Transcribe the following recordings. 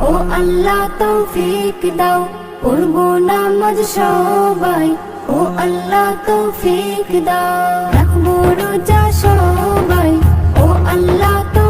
ও আল্লাহ তৌফিক দাও পড়ব নামাজ সবাই। ও আল্লাহ তৌফিক দাও। রাখব রোজা সবাই। ও আল্লাহ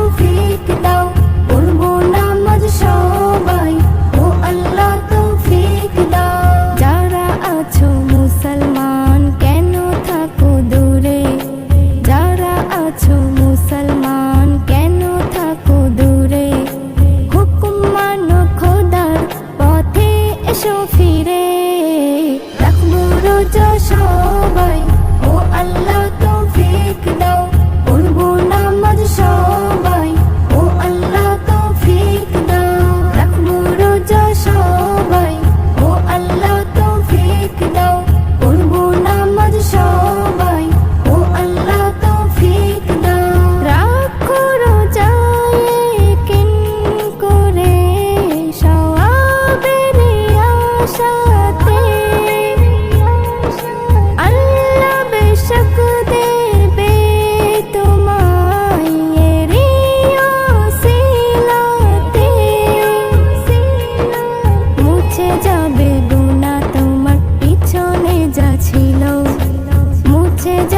সে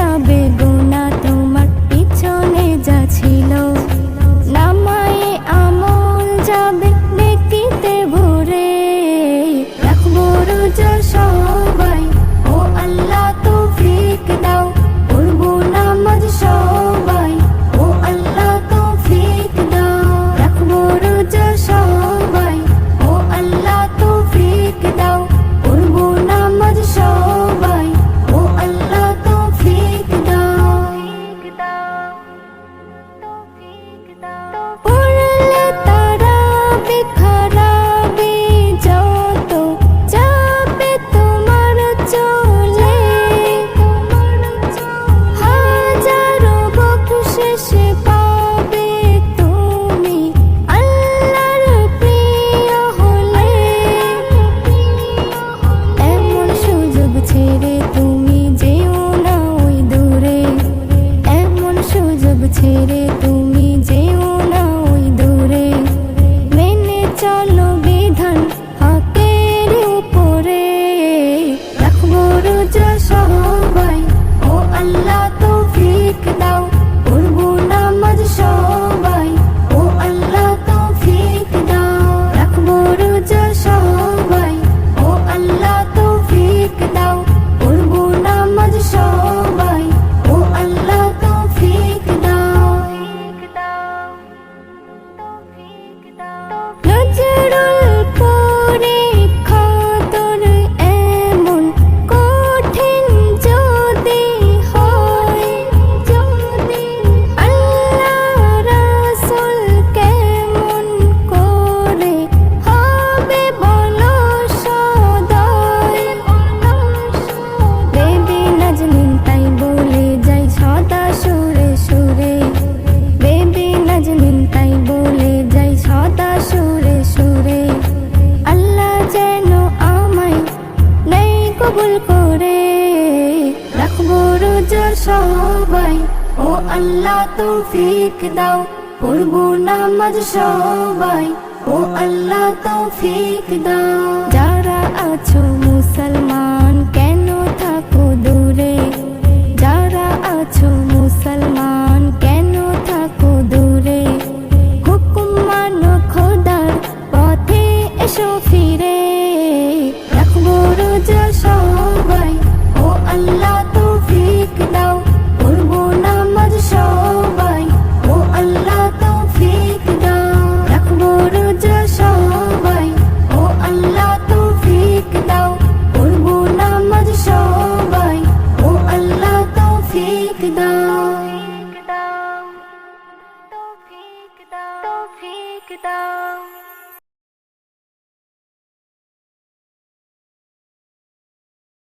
কবুল করে। রাখব রোজা সবাই। ও আল্লাহ তৌফিক দাও, পড়ব নামাজ সবাই। ও আল্লাহ তৌফিক দাও। যারা আছো মুসলমান peek down.